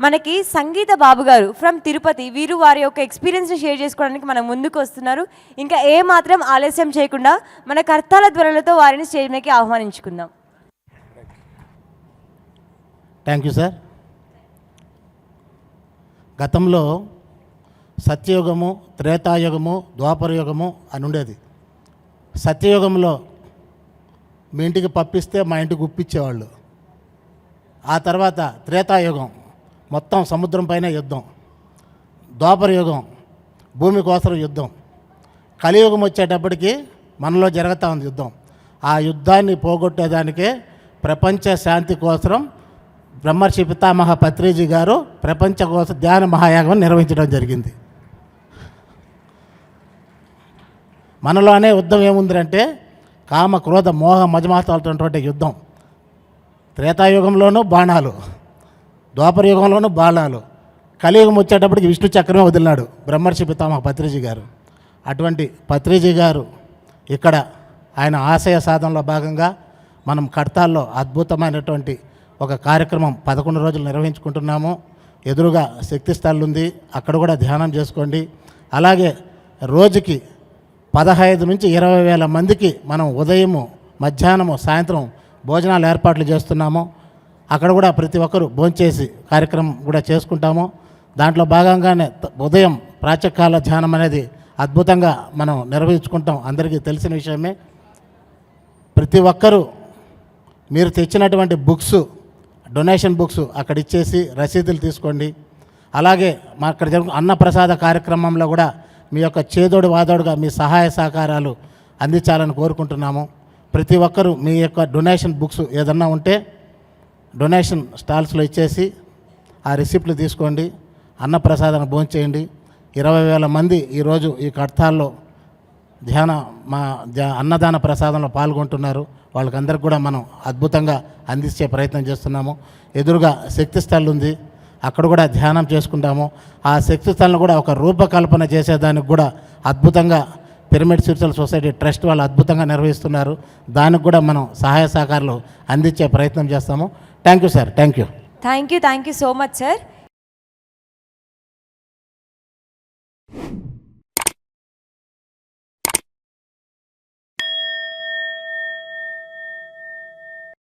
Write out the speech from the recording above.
మనకి సంగీత బాబు గారు ఫ్రమ్ తిరుపతి వీరు వారి యొక్క ఎక్స్పీరియన్స్ని షేర్ చేసుకోవడానికి మనం ముందుకు వస్తున్నారు. ఇంకా ఏ మాత్రం ఆలస్యం చేయకుండా మన కర్తాల ధ్వరలతో వారిని స్టేజ్ మీదకి ఆహ్వానించుకుందాం. థ్యాంక్ యూ సార్ గతంలో సత్యయుగము త్రేతాయుగము ద్వాపరయుగము అని ఉండేది. సత్యయుగంలో మీ ఇంటికి పప్పిస్తే మా ఇంటికి ఉప్పించేవాళ్ళు ఆ తర్వాత త్రేతాయుగం. మొత్తం సముద్రం పైన యుద్ధం. ద్వాపరయుగం భూమి కోసం యుద్ధం. కలియుగం వచ్చేటప్పటికి మనలో జరుగుతూ ఉంది యుద్ధం. ఆ యుద్ధాన్ని పోగొట్టేదానికే ప్రపంచ శాంతి కోసం బ్రహ్మర్షి పితామహ పత్రిజీ గారు ప్రపంచ కోసం ధ్యాన మహాయాగం నిర్వహించడం జరిగింది. మనలోనే యుద్ధం ఏముందంటే కామ క్రోధ మోహ మజమాతాలటువంటి యుద్ధం. త్రేతాయుగంలోనూ బాణాలు. ద్వాపరయుగంలోనూ బాణాలు. కలియుగం వచ్చేటప్పటికి విష్ణు చక్రమే వదిలినాడు బ్రహ్మర్షి పితామహ పత్రిజీ గారు. అటువంటి పత్రిజీ గారు ఇక్కడ ఆయన ఆశయ సాధనలో భాగంగా మనం కడతాల్లో అద్భుతమైనటువంటి ఒక కార్యక్రమం పదకొండు రోజులు నిర్వహించుకుంటున్నాము. ఎదురుగా శక్తి స్థల్ ఉంది. అక్కడ కూడా ధ్యానం చేసుకోండి. అలాగే రోజుకి పదహైదు నుంచి ఇరవై వేల మందికి మనం ఉదయము మధ్యాహ్నము సాయంత్రం భోజనాలు ఏర్పాట్లు చేస్తున్నాము. అక్కడ కూడా ప్రతి ఒక్కరూ భోంచేసి కార్యక్రమం కూడా చేసుకుంటాము. దాంట్లో భాగంగానే త- ఉదయం ప్రాచకాల ధ్యానం అనేది అద్భుతంగా మనం నిర్వహించుకుంటాం. అందరికీ తెలిసిన విషయమే. ప్రతి ఒక్కరూ మీరు తెచ్చినటువంటి బుక్స్ డొనేషన్ బుక్స్ అక్కడ ఇచ్చేసి రసీదులు తీసుకోండి. అలాగే మా అక్కడ జరుగు అన్నప్రసాద కార్యక్రమంలో కూడా మీ యొక్క చేదోడు వాదోడుగా మీ సహాయ సహకారాలు అందించాలని కోరుకుంటున్నాము. ప్రతి ఒక్కరూ మీ యొక్క డొనేషన్ బుక్స్ ఏదన్నా ఉంటే డొనేషన్ స్టాల్స్లో ఇచ్చేసి ఆ రిసిప్ట్లు తీసుకోండి అన్నప్రసాదాన్ని భోంచేయండి. ఇరవై వేల మంది ఈరోజు ఈ కడతాల్లో ధ్యాన మా ధ్యా అన్నదాన ప్రసాదంలో పాల్గొంటున్నారు. వాళ్ళకందరికి కూడా మనం అద్భుతంగా అందించే ప్రయత్నం చేస్తున్నాము. ఎదురుగా శక్తి స్థల్ ఉంది. అక్కడ కూడా ధ్యానం చేసుకుంటాము. ఆ శక్తి స్థలను కూడా ఒక రూపకల్పన చేసేదానికి కూడా అద్భుతంగా పిరమిడ్ స్పిరిచువల్ సొసైటీ ట్రస్ట్ వాళ్ళు అద్భుతంగా నిర్వహిస్తున్నారు. దానికి కూడా మనం సహాయ సహకారాలు అందించే ప్రయత్నం చేస్తాము. Thank you sir. Thank you thank you thank you so much sir.